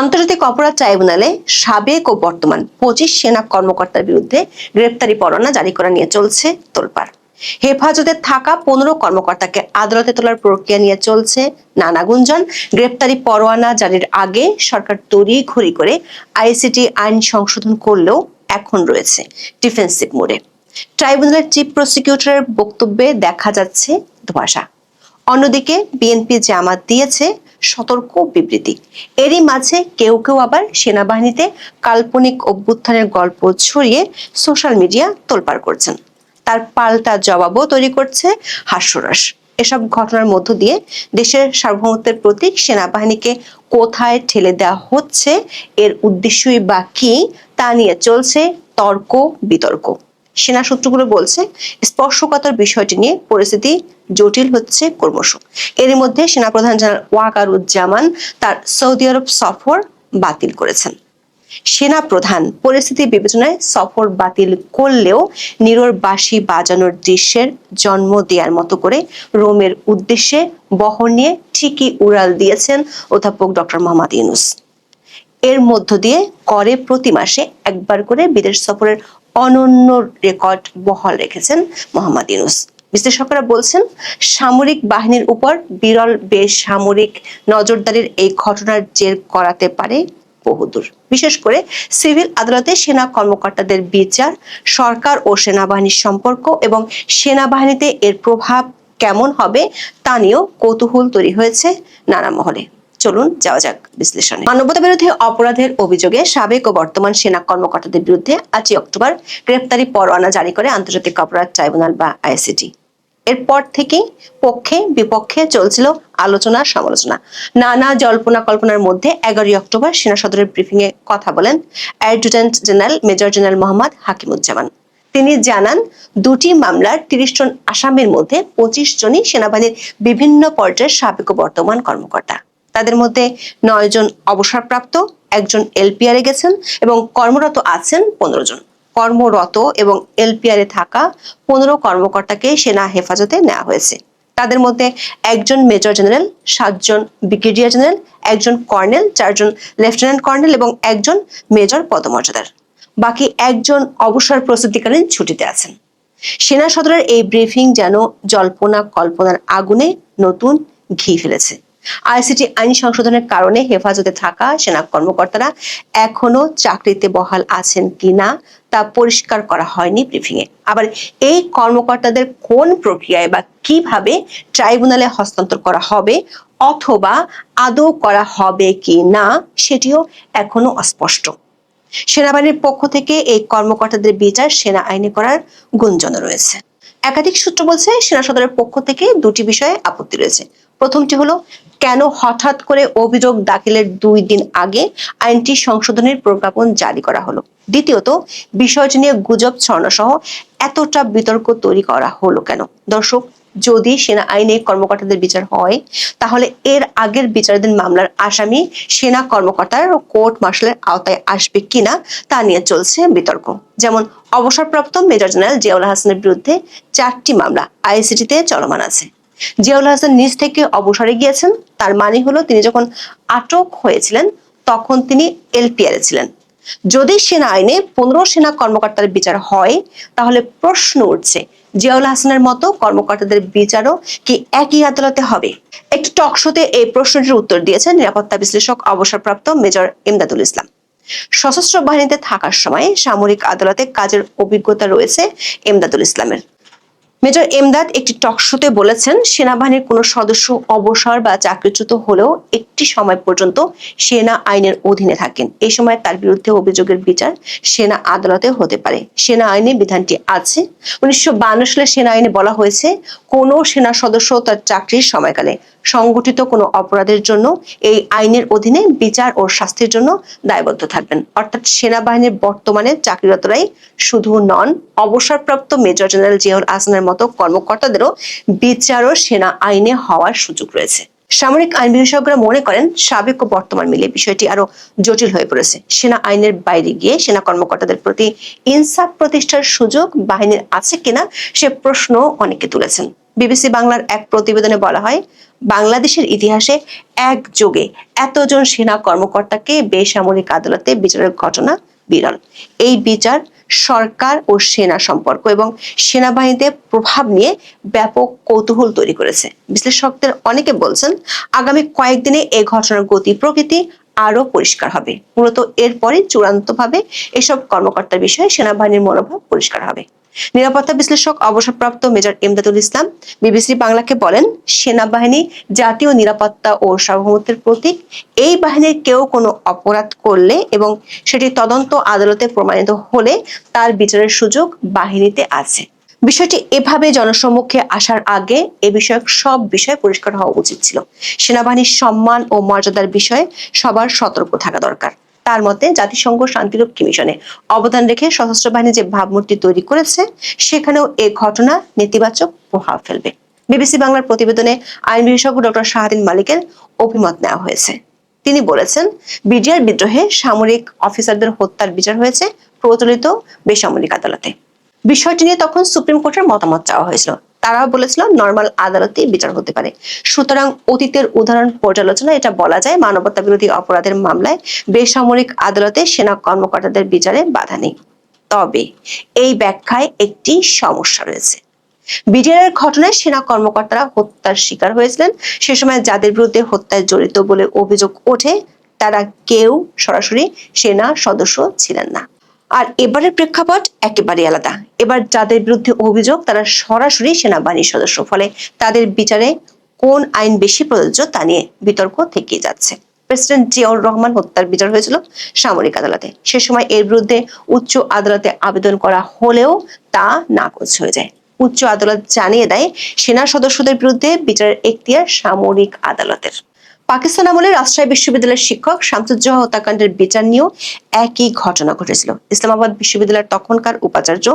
আন্তর্জাতিক অপরাধ ট্রাইব্যুনালে সাবেক ও বর্তমান পঁচিশ সেনা কর্মকর্তার বিরুদ্ধে গ্রেপ্তারি পরোয়ানা জারি করা নিয়ে চলছে তোলপাড়। হেফাজতে থাকা পনেরো কর্মকর্তাকে আদালতে তোলার প্রক্রিয়া নিয়ে চলছে নানা গুঞ্জন। গ্রেপ্তারি পরোয়ানা জারির আগে সরকার তৈরি ঘড়ি করে আইসিটি আইন সংশোধন করলেও এখন রয়েছে ডিফেন্সিভ মোডে। ট্রাইব্যুনালের চিফ প্রসিকিউটরের বক্তব্যে দেখা যাচ্ছে ধোঁয়াশা। অন্যদিকে বিএনপি জামাত দিয়েছে সতর্ক বিবৃতি। এরই মাঝে কেউ কেউ আবার সেনাবাহিনীতে কাল্পনিক অভ্যুত্থানের গল্প ছড়িয়ে সোশ্যাল মিডিয়া তোলপাড় করছেন। তার পাল্টা জবাবও তৈরি করছে হাস্যরস। এসব ঘটনার মধ্য দিয়ে দেশের সার্বভৌমত্বের প্রতীক সেনাবাহিনীকে কোথায় ঠেলে দেওয়া হচ্ছে, এর উদ্দেশ্যই বা কি, তা নিয়ে চলছে তর্ক বিতর্ক সেনা সূত্রগুলো বলছে, স্পর্শকাতর বিষয়টি নিয়ে পরিস্থিতি জটিল হচ্ছে ক্রমশ। এর মধ্যে সেনাপ্রধান জেনারেল ওয়াকারুজ্জামান তার সৌদি আরব সফর বাতিল করেছেন। সেনা প্রধান পরিস্থিতি বিবেচনায় সফর বাতিল করলেও নিরোর বাঁশি বাজানোর দৃশ্যের জন্ম দেওয়ার মতো করে রোমের উদ্দেশ্যে বহর নিয়ে ঠিকই উড়াল দিয়েছেন অধ্যাপক ডক্টর মোহাম্মদ ইউনুস। এর মধ্য দিয়ে করে প্রতি মাসে একবার করে বিদেশ সফরের অনন্য রেকর্ড বহাল রেখেছেন মোহাম্মদ ইউনুস। বিশ্লেষকরা বলছেন, সামরিক বাহিনীর উপর বিরল বেসামরিক নজরদারির এই ঘটনার জের করাতে পারে বহুদূর। বিশেষ করে সিভিল আদালতে সেনা কর্মকর্তাদের বিচার, সরকার ও সেনাবাহিনীর সম্পর্ক এবং সেনাবাহিনীতে এর প্রভাব কেমন হবে তা নিয়েও কৌতূহল তৈরি হয়েছে নানা মহলে। চলুন যাওয়া যাক বিশ্লেষণে। মানবতা বিরোধী অপরাধের অভিযোগে সাবেক ও বর্তমান সেনা কর্মকর্তাদের বিরুদ্ধে আজই অক্টোবর গ্রেপ্তারি পরোয়ানা জারি করে আন্তর্জাতিক অপরাধ ট্রাইব্যুনাল বা আইসিটি এরপর থেকেই পক্ষে বিপক্ষে চলছিল আলোচনা, সমালোচনা। নানা জল্পনা কল্পনার মধ্যে এগারোই অক্টোবর সেনা সদরের ব্রিফিং এ কথা বলেন adjutant general, major general Mohammad Hakimuzzaman. তিনি জানান, দুটি মামলার তিরিশ জন আসামির মধ্যে পঁচিশ জনই সেনাবাহিনীর বিভিন্ন পর্যায়ের সাবেক ও বর্তমান কর্মকর্তা। তাদের মধ্যে নয় জন অবসরপ্রাপ্ত, একজন এলপিআরে গেছেন এবং কর্মরত আছেন পনেরো জন। কর্মরত এবং এলপিআরে থাকা পনেরো কর্মকর্তাকে সেনা হেফাজতে নেওয়া হয়েছে। তাদের মধ্যে একজন মেজর জেনারেল, সাতজন ব্রিগেডিয়ার জেনারেল, একজন কর্নেল, চারজন লেফটেন্যান্ট কর্নেল এবং একজন মেজর পদমর্যাদার। বাকি একজন অবসর প্রস্তুতিকালীন ছুটিতে আছেন। সেনা সদরের এই ব্রিফিং যেন জল্পনা কল্পনার আগুনে নতুন ঘি ফেলেছে। আইসিটি আইন সংশোধনের কারণে হেফাজতে থাকা সেনা কর্মকর্তারা এখনও চাকরিতে বহাল আছেন কিনা তা পরিষ্কার করা হয়নি ব্রিফিং এ আবার এই কর্মকর্তাদের কোন প্রক্রিয়ায় বা কীভাবে ট্রাইব্যুনালে হস্তান্তর করা হবে অথবা আদৌ করা হবে কি না সেটিও এখনও অস্পষ্ট। সেনাবাহিনীর পক্ষ থেকে এই কর্মকর্তাদের বিচার সেনা আইনে করার গুঞ্জন রয়েছে। একাধিক সূত্র বলছে, সেনা সদরের পক্ষ থেকে দুটি বিষয়ে আপত্তি রয়েছে। প্রথমটি হলো, কেন হঠাৎ করে অভিযোগ দাখিলের দুই দিন আগে আইনটি সংশোধনের প্রজ্ঞাপন জারি করা হলো? দ্বিতীয়ত, বিষয়টি নিয়ে গুজব ছড়ানো সহ এতটা বিতর্ক তৈরি করা হলো কেন? দর্শক, যদি সেনা আইনে কর্মকর্তাদের বিচার হয়, তাহলে এর আগের বিচারাধীন মামলার আসামি সেনা কর্মকর্তার কোর্ট মার্শালের আওতায় আসবে কিনা তা নিয়ে চলছে বিতর্ক। যেমন, অবসরপ্রাপ্ত মেজর জেনারেল জিয়াউল হাসানের বিরুদ্ধে চারটি মামলা আইসিটিতে চলমান আছে। জিয়াউল হাসান নিজ থেকে অবসরে গিয়েছেন। তার মানে হলো তিনি যখন আটক হয়েছিলেন, তখন তিনি এলপিআরে ছিলেন। যদি সেনা আইনে পনেরো সেনা কর্মকর্তার বিচার হয়, তাহলে প্রশ্ন উঠছে, জিয়াউল হাসানের মতো কর্মকর্তাদের বিচারও কি একই আদালতে হবে? একটি টক শোতে এই প্রশ্নটির উত্তর দিয়েছেন নিরাপত্তা বিশ্লেষক, অবসরপ্রাপ্ত মেজর ইমদাদুল ইসলাম। সশস্ত্র বাহিনীতে থাকার সময় সামরিক আদালতে কাজের অভিজ্ঞতা রয়েছে এমদাদুল ইসলামের। মেজর এমদাদ একটি টকশোতে বলেছেন, সেনাবাহিনীর কোনো সদস্য অবসর বা চাকরিচ্যুত হলেও একটি সময় পর্যন্ত সেনা আইনের অধীনে থাকেন। এই সময় তার বিরুদ্ধে অভিযোগের বিচার সেনা আদালতে হতে পারে। সেনা আইনে বিধানটি আছে। উনিশশো সালে সেনা আইনে বলা হয়েছে কোনো সেনা সদস্য তার চাকরির সময়কালে সংগঠিত কোনো অপরাধের জন্য এই আইনের অধীনে বিচার ও শাস্তির জন্য দায়বদ্ধ থাকবেন। অর্থাৎ সেনাবাহিনীর বর্তমানে চাকরিরতরাই শুধু নন, অবসরপ্রাপ্ত মেজর জেনারেল জিয়াউল আহসানের মতো কর্মকর্তাদেরও বিচার ও সেনা আইনে হওয়ার সুযোগ রয়েছে। সামরিক আইন বিশেষজ্ঞরা মনে করেন সাবেক ও বর্তমান মিলে বিষয়টি আরও জটিল হয়ে পড়েছে। সেনা আইনের বাইরে গিয়ে সেনা কর্মকর্তাদের প্রতি ইনসাফ প্রতিষ্ঠার সুযোগ বাহিনীর আছে কিনা সে প্রশ্ন অনেকে তুলেছেন। বিবিসি বাংলার এক প্রতিবেদনে বলা হয়, বাংলাদেশের ইতিহাসে একযোগে এতজন সেনা কর্মকর্তাকে বেসামরিক আদালতে বিচারের ঘটনা বিরল। এই বিচার সরকার ও সেনা সম্পর্ক এবং সেনাবাহিনীতে প্রভাব নিয়ে ব্যাপক কৌতূহল তৈরি করেছে। বিশ্লেষকদের অনেকে বলছেন, আগামী কয়েকদিনে এই ঘটনার গতি প্রকৃতি আরও পরিষ্কার হবে। মূলত এরপরে চূড়ান্তভাবে এসব কর্মকর্তার বিষয়ে সেনাবাহিনীর মনোভাব পরিষ্কার হবে। নিরাপত্তা বিশ্লেষক, অবসরপ্রাপ্ত মেজর এমদাদুল ইসলাম বিবিসি বাংলাকে বলেন, সেনাবাহিনী জাতীয় নিরাপত্তা ও সার্বভৌমত্বের প্রতীক। এই বাহিনীর কেউ কোনো অপরাধ করলে এবং সেটি তদন্ত আদালতে প্রমাণিত হলে তার বিচারের সুযোগ বাহিনীতে আছে। বিষয়টি এভাবে জনসম্মুখে আসার আগে এ বিষয়ক সব বিষয় পরিষ্কার হওয়া উচিত ছিল। সেনাবাহিনীর সম্মান ও মর্যাদার বিষয়ে সবার সতর্ক থাকা দরকার। তার মতে জাতিসংঘ শান্তিরক্ষী মিশনে অবদান রেখে সশস্ত্র বাহিনী যে ভাবমূর্তি তৈরি করেছে, সেখানেও এ ঘটনা নেতিবাচক প্রভাব ফেলবে। বিবিসি বাংলার প্রতিবেদনে আইন বিশেষজ্ঞ ডক্টর শাহাদিন মালিকের অভিমত নেওয়া হয়েছে। তিনি বলেছেন, বিডিআর বিদ্রোহে সামরিক অফিসারদের হত্যার বিচার হয়েছে প্রচলিত বেসামরিক আদালতে। বিষয়টি নিয়ে তখন সুপ্রিম কোর্টের মতামত চাওয়া হয়েছিল। তারাও বলেছিল নর্মাল আদালতে বিচার হতে পারে। সুতরাং অতীতের উদাহরণ পর্যালোচনা এটা বলা যায়, মানবতা বিরোধী অপরাধের মামলায় বেসামরিক আদালতে সেনা কর্মকর্তাদের বিচারে বাধা নেই। তবে এই ব্যাখ্যায় একটি সমস্যা রয়েছে। বিডিআর ঘটনায় সেনা কর্মকর্তারা হত্যার শিকার হয়েছিলেন। সে সময় যাদের বিরুদ্ধে হত্যায় জড়িত বলে অভিযোগ ওঠে, তারা কেউ সরাসরি সেনা সদস্য ছিলেন না। আর এবারের প্রেক্ষাপট একেবারে আলাদা। এবার যাদের বিরুদ্ধে অভিযোগ, তারা সরাসরি সেনাবাহিনীর সদস্য ফলে তাদের বিচারে কোন আইন বেশি প্রযোজ্য তা নিয়ে বিতর্ক থেকে যাচ্ছে। প্রেসিডেন্ট জিয়াউর রহমান হত্যার বিচার হয়েছিল সামরিক আদালতে। সে সময় এর বিরুদ্ধে উচ্চ আদালতে আবেদন করা হলেও তা নাকচ হয়ে যায়। উচ্চ আদালত জানিয়ে দেয়, সেনা সদস্যদের বিরুদ্ধে বিচারের এখতিয়ার সামরিক আদালতের। পাকিস্তান আমলে রাজশাহী বিশ্ববিদ্যালয়ের শিক্ষক শামসুজ্জোহা হত্যাকাণ্ডের বিচার নিয়েও একই ঘটনা ঘটেছিল। ইসলামাবাদ বিশ্ববিদ্যালয়ের তখনকার উপাচার্য,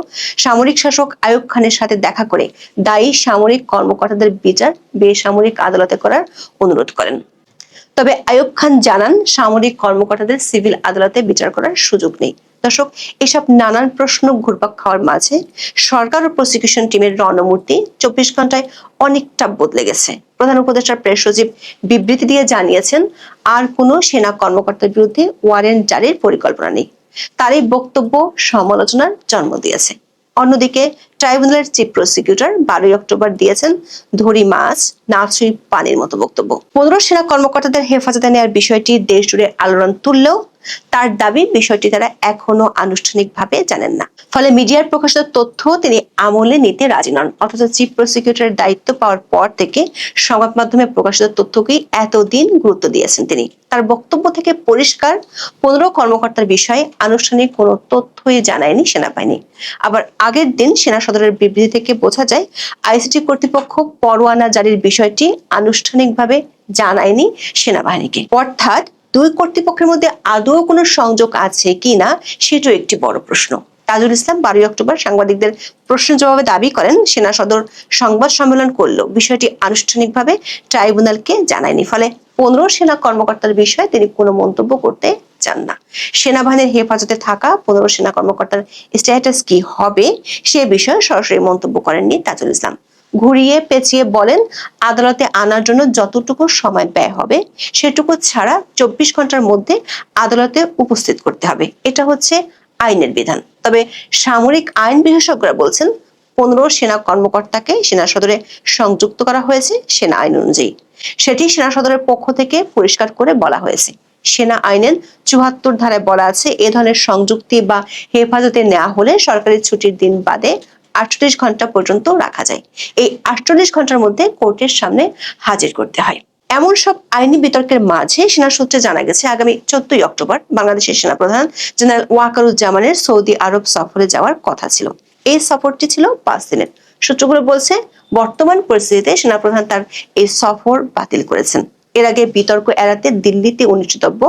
সামরিক শাসক আয়ুব খানের সাথে দেখা করে দায়ী সামরিক কর্মকর্তাদের বিচার বেসামরিক আদালতে করার অনুরোধ করেন। তবে আয়ুব খান জানান, সামরিক কর্মকর্তাদের সিভিল আদালতে বিচার করার সুযোগ নেই। দর্শক এসব নানান প্রশ্ন ঘুরপাক খাওয়ার মাঝে সরকার ও প্রসিকিউশন টিমের রণমূর্তি চব্বিশ ঘন্টায় অনেকটা বদলে গেছে। প্রধান উপদেষ্টার প্রেস সচিব বিবৃতি দিয়ে জানিয়েছেন, আর কোনো সেনা কর্মকর্তার বিরুদ্ধে ওয়ারেন্ট জারির পরিকল্পনা নেই। তার এই বক্তব্য সমালোচনার জন্ম দিয়েছে। অন্যদিকে ট্রাইব্যুনালের চিফ প্রসিকিউটর বারোই অক্টোবর দিয়েছেন ধরি মাছ না ছুঁই পানির মতো বক্তব্য। পনেরো সেনা কর্মকর্তাদের হেফাজতে নেওয়ার বিষয়টি দেশ জুড়ে আলোড়ন তুললেও তার দাবি বিষয়টি তারা এখনও আনুষ্ঠানিকভাবে জানেন না। ফলে মিডিয়ার প্রকাশিত তথ্য তিনি আমলে নিতে রাজি নন। অথচ চিফ প্রসিকিউটরের দায়িত্ব পাওয়ার পর থেকে সংবাদ মাধ্যমে প্রকাশিত তথ্যকেই এতদিন গুরুত্ব দিয়েছেন তিনি। তার বক্তব্য থেকে পরিষ্কার, পনেরো কর্মকর্তার বিষয়ে আনুষ্ঠানিক কোনো তথ্যই জানায়নি সেনাবাহিনী। আবার আগের দিন সেনা সদরের বিবৃতি থেকে বোঝা যায়, আইসিটি কর্তৃপক্ষ পরোয়ানা জারির বিষয়টি আনুষ্ঠানিকভাবে জানায়নি সেনাবাহিনীকে। অর্থাৎ, দুই কর্তৃপক্ষের মধ্যে আদৌ কোনো সংযোগ আছে কিনা, সেটাও একটি বড় প্রশ্ন। তাজুল ইসলাম, বারোই অক্টোবর, সাংবাদিকদের প্রশ্নের জবাবে দাবি করেন, সেনা সদর সংবাদ সম্মেলন করলেও বিষয়টি আনুষ্ঠানিকভাবে ট্রাইব্যুনালকে জানায়নি। ফলে পনেরো সেনা কর্মকর্তার বিষয়ে তিনি কোনো মন্তব্য করতে চান না। সেনাবাহিনীর হেফাজতে থাকা পনেরো সেনা কর্মকর্তার স্ট্যাটাস কি হবে সে বিষয়ে সরাসরি মন্তব্য করেননি তাজুল ইসলাম। ঘুরিয়ে পেঁচিয়ে বলেন, আদালতে আনার জন্য যতটুকু সময় ব্যয় হবে সেটুকু ছাড়া চব্বিশ ঘণ্টার মধ্যে আদালতে উপস্থিত করতে হবে। এটা হচ্ছে আইনের বিধান। তবে সামরিক আইন বিশেষজ্ঞরা বলছেন, পনেরো সেনা কর্মকর্তাকে সেনা সদরে সংযুক্ত করা হয়েছে সেনা আইন অনুযায়ী। সেটি সেনা সদরের পক্ষ থেকে পরিষ্কার করে বলা হয়েছে। সেনা আইনের চুয়াত্তর ধারায় বলা আছে, এ ধরনের সংযুক্তি বা হেফাজতে নেওয়া হলে সরকারি ছুটির দিন বাদে আটচল্লিশ ঘণ্টা পর্যন্ত রাখা যায়। এই আটচল্লিশ ঘণ্টার মধ্যে কোর্টের সামনে হাজির করতে হয়। এমন সব আইনি বিতর্কের মাঝে সেনা সূত্রে জানা গেছে, আগামী চোদ্দই অক্টোবর বাংলাদেশের সেনাপ্রধান জেনারেল ওয়াকারুজ্জামানের সৌদি আরব সফরে যাওয়ার কথা ছিল। এই সফরটি ছিল পাঁচ দিনের। সূত্রগুলো বলছে, বর্তমান পরিস্থিতিতে সেনাপ্রধান তার এই সফর বাতিল করেছেন। এর আগে বিতর্ক এড়াতে দিল্লিতে অনুষ্ঠিতব্য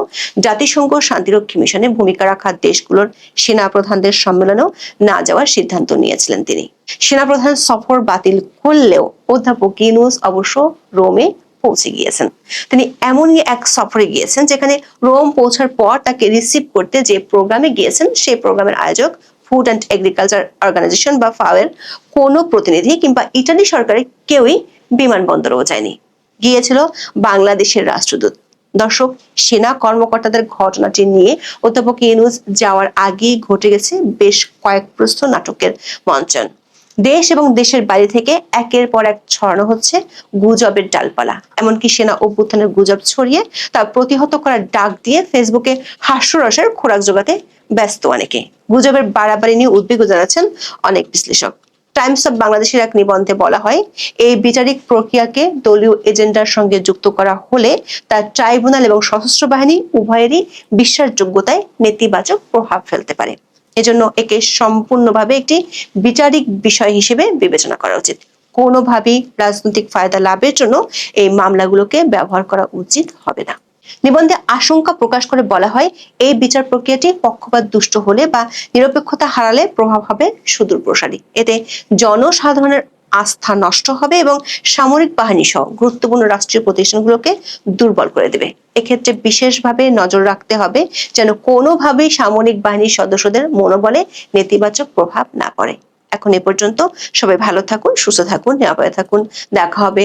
জাতিসংঘ শান্তিরক্ষী মিশনে ভূমিকা রাখা দেশগুলোর সেনা প্রধানদের সম্মেলনেও না যাওয়ার সিদ্ধান্ত নিয়েছিলেন তিনি। সেনাপ্রধান সফর বাতিল করলেও অধ্যাপক ইউনুস অবশ্য রোমে পৌঁছে গিয়েছেন। তিনি এমনই এক সফরে গিয়েছেন যেখানে রোম পৌঁছার পর তাকে রিসিভ করতে যে প্রোগ্রামে গিয়েছেন সেই প্রোগ্রামের আয়োজক ফুড অ্যান্ড এগ্রিকালচার অর্গানাইজেশন বা ফাওয়ের কোনো প্রতিনিধি কিংবা ইটালি সরকারের কেউই বিমানবন্দরেও যায়নি। গিয়েছিল বাংলাদেশের রাষ্ট্রদূত। দর্শক, সেনা কর্মকর্তাদের ঘটনাটি নিয়ে অধ্যাপক ইউনুস যাওয়ার আগেই ঘটে গেছে বেশ কয়েক প্রশ্ন নাটকের মঞ্চন। দেশ এবং দেশের বাইরে থেকে একের পর এক ছড়ানো হচ্ছে গুজবের ডালপালা। এমনকি সেনা অভ্যুত্থানের গুজব ছড়িয়ে তা প্রতিহত করার ডাক দিয়ে ফেসবুকে হাস্যরসের খোরাক জোগাতে ব্যস্ত অনেকে। গুজবের বাড়াবাড়ি নিয়ে উদ্বেগ জানাচ্ছেন অনেক বিশ্লেষক। টাইমস অব বাংলাদেশের এক নিবন্ধে বলা হয়, এই বিচারিক প্রক্রিয়াকে দলীয় এজেন্ডার সঙ্গে যুক্ত করা হলে তা ট্রাইব্যুনাল এবং সশস্ত্র বাহিনী উভয়েরই বিশ্বাসযোগ্যতায় নেতিবাচক প্রভাব ফেলতে পারে। এজন্য একে সম্পূর্ণভাবে একটি বিচারিক বিষয় হিসেবে বিবেচনা করা উচিত। কোনোভাবেই রাজনৈতিক ফায়দা লাভের জন্য এই মামলাগুলোকে ব্যবহার করা উচিত হবে না। নিবন্ধে আশঙ্কা প্রকাশ করে বলা হয়, এই বিচার প্রক্রিয়াটি পক্ষপাত দুষ্ট হলে বা নিরপেক্ষতা হারালে প্রভাব হবে সুদূর প্রসারী। এতে জনসাধারণের আস্থা নষ্ট হবে এবং সামরিক বাহিনী সহ গুরুত্বপূর্ণ রাষ্ট্রীয় প্রতিষ্ঠানগুলোকে দুর্বল করে দেবে। এক্ষেত্রে বিশেষভাবে নজর রাখতে হবে যেন কোনোভাবেই সামরিক বাহিনীর সদস্যদের মনোবলে নেতিবাচক প্রভাব না পড়ে। এখন এ পর্যন্ত সবাই ভালো থাকুন, সুস্থ থাকুন, নিরাপদে থাকুন। দেখা হবে